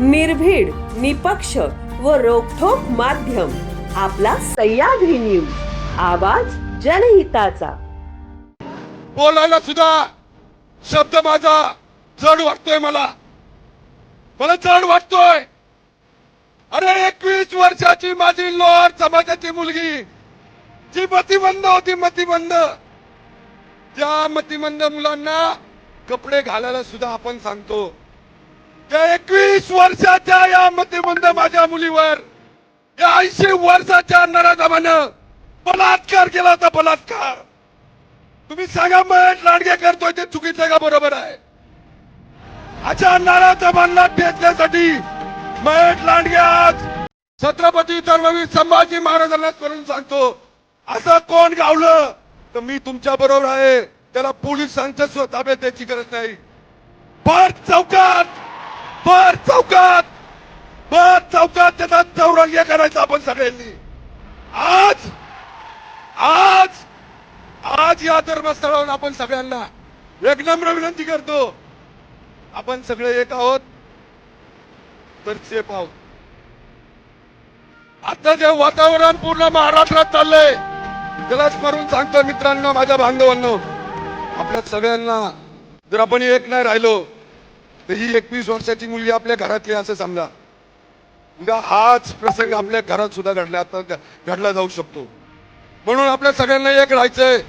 निर्भीड निपक्ष व रोखोक माध्यम. आपला सह्याद्री न्यूज. आवाज जनहिताचा. बोलायला सुद्धा शब्द माझा जड वाटतोय मला. मला जड वाटतोय. अरे एकवीस वर्षाची माझी लोहार समाजाची मुलगी जी मतिमंद होती मतिमंद. त्या मतिमंद मुलांना कपडे घालायला सुद्धा आपण सांगतो. त्या एकवीस वर्षाच्या या मतिमंद माझ्या मुलीवर या ऐंशी वर्षाच्या नराधमानं बलात्कार केला होता बलात्कार. तुम्ही सांगा महेश लांडगे करतोय ते चुकीचं का बरोबर आहे? अशा नाराजमांना ठेचण्यासाठी महेश लांडगे आज छत्रपती धर्मवीर संभाजी महाराजांना करून सांगतो असं कोण गावलं? तर मी तुमच्या बरोबर आहे. त्याला पोलिसांच्या ताब्यात द्यायची गरज नाही. भर चौकात भर चौकात भर चौकात त्याचा चौरंग्य करायचा आपण सगळ्यांनी. आज आज आज या धर्मस्थळावर आपण सगळ्यांना एक विनंती करतो. आपण सगळे एक आहोत तर सेफ आहोत. आता जे वातावरण पूर्ण महाराष्ट्रात चाललंय त्याला स्मरून सांगतो मित्रांनो माझ्या बांधवांनो. आपल्या सगळ्यांना जर आपण एक नाही राहिलो तर ही एकवीस वर्षाची मुलगी आपल्या घरातली असं समजा. उद्या हाच प्रसंग आपल्या घरात सुद्धा घडला आता घडला जाऊ शकतो. म्हणून आपल्या सगळ्यांना एक राहायचंय.